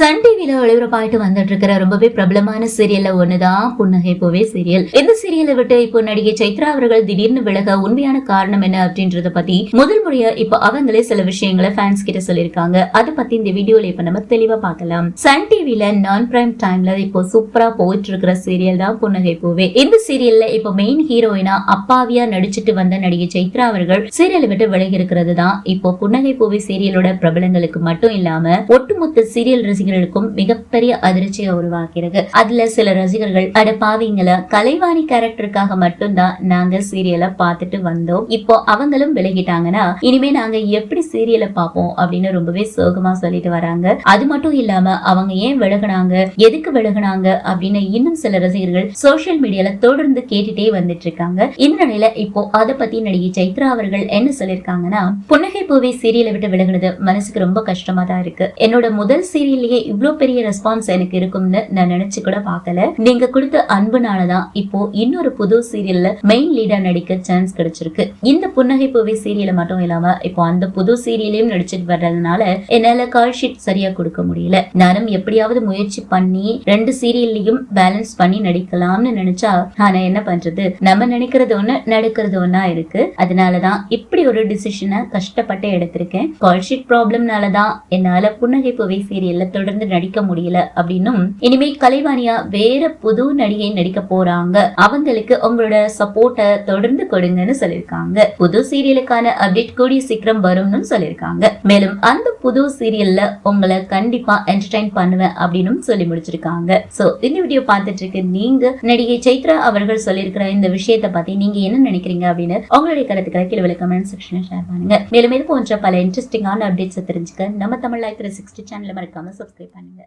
Sun டிவில ஒளிபரப்பாயிட்டு வந்துட்டு இருக்கிற ரொம்பவே பிரபலமான சீரியல்ல ஒண்ணுதான் புன்னகை பூவே சீரியல் இந்த சீரியலை விட்டு இப்போ நடிகை சைத்ரா அவர்கள் திடீர்னு விலக உண்மையான காரணம் என்ன அப்படின்றத பத்தி முதல் முறையா இப்போ அவங்களே சில விஷயங்களை ஃபேன்ஸ் கிட்ட சொல்லியிருக்காங்க. அதை பத்தி இந்த வீடியோல இப்ப நம்ம தெளிவா பார்க்கலாம். சன் டிவில நான் பிரைம் டைம்ல இப்போ சூப்பரா போயிட்டு இருக்கிற சீரியல் தான் புன்னகை பூவே. இந்த சீரியல்ல இப்போ மெயின் ஹீரோயினா அப்பாவியா நடிச்சிட்டு வந்த நடிகை சைத்ரா அவர்கள் சீரியலை விட்டு விலகி இருக்கிறது தான். இப்போ புன்னகை பூவே சீரியலோட பிரபலங்களுக்கு மட்டும் இல்லாம ஒட்டுமொத்த சீரியல் ரசிகர்களுக்கும் மிகப்பெரிய அதிர்ச்சியை உருவாக்கிறது அதுல சில ரசிகர்கள் அட பாவிங்கள கலைவாணி கேரக்டருக்காக மட்டும்தான் நாங்க சீரியலை பார்த்துட்டு வந்தோம். இப்போ அவங்களும் விலகிட்டாங்கன்னா இனிமே நாங்க எப்படி சீரியலை பார்ப்போம் அப்படின்னு ரொம்பவே சோகமா சொல்லிட்டு வராங்க. அது மட்டும் இல்லாம அவங்க ஏன் விலகினாங்க எதுக்கு விலகினாங்க அப்படின்னு இன்னும் சில ரசிகர்கள் சோசியல் மீடியால தொடர்ந்து கேட்டுட்டே வந்துட்டு இருக்காங்க. இந்த நிலையில இப்போ அதை பத்தி நடிகை சைத்ரா அவர்கள் என்ன சொல்லிருக்காங்கன்னா புன்னகை பூவை சீரியலை விட்டு விலகினது மனசுக்கு ரொம்ப கஷ்டமா தான் இருக்கு. என்னோட முதல் சீரியல்லையே இவ்ளோ பெரிய ரெஸ்பான்ஸ் எனக்கு இருக்கும்னு நான் நினைச்சு கூட பார்க்கல. நீங்க கொடுத்த அன்புனாலதான் இப்போ இன்னொரு புது சீரியல்ல மெயின் லீடா நடிக்க சான்ஸ் கிடைச்சிருக்கு. இந்த புன்னகை பூவை சீரியல மட்டும் இல்லாம இப்போ அந்த புது சீரியலையும் நடிச்சிட்டு வர்றதுனால என்னால கால் ஷீட் சரியா கொடுக்க முடியல. நானும் எப்படியாவது முயற்சி பண்ணி ரெண்டு சீரியல்லையும் பேலன்ஸ் பண்ணி நடிக்கலாம்னு நினைச்சா ஆனா என்ன பண்றது? நம்ம நினைக்கிறது ஒண்ணு நடக்கிறது ஒண்ணா இருக்கு. அதனாலதான் இப்படி ஒரு டிசிஷனை கஷ்டப்பட்டு எடுத்திருக்கேன். கால் ஷீட் ப்ராப்ளம்னாலதான் என்னால புன்னகை பூவை சீரியல்ல தொடர்ந்து நடிக்க முடியல அப்படின்னும் இனிமே கலைவாணியா வேற புது நடிகை நடிக்க போறாங்க. அவங்களுக்கு உங்களோட சப்போர்ட்டை தொடர்ந்து கொடுங்கன்னு சொல்லிருக்காங்க புது சீரியலுக்கான அப்டேட் கூடிய சீக்கிரம் வரும்னு சொல்லிருக்காங்க மேலும் அந்த புது சீரியல்ல உங்களை கண்டிப்பா என்டர்டைன் பண்ணுவேன் அப்படின்னு சொல்லி முடிச்சிருக்காங்க. சோ இந்த வீடியோ பார்த்துட்டு இருக்க நீங்க நடிகை சைத்ரா அவர்கள் சொல்லியிருக்கிற இந்த விஷயத்தை பத்தி நீங்க என்ன நினைக்கிறீங்க அப்படின்னு உங்களுடைய கருத்துக்களை கீழே கமெண்ட் செக்ஷன்ல ஷேர் பண்ணுங்க. மேலும் இது போன்ற பல இன்ட்ரெஸ்டிங்கான அப்டேட்ஸ் தெரிஞ்சுக்க நம்ம தமிழ் லைஃப் த்ரீ சிக்ஸ்டி சேனலை மறக்காம சப்ஸ்கிரைப் பண்ணுங்க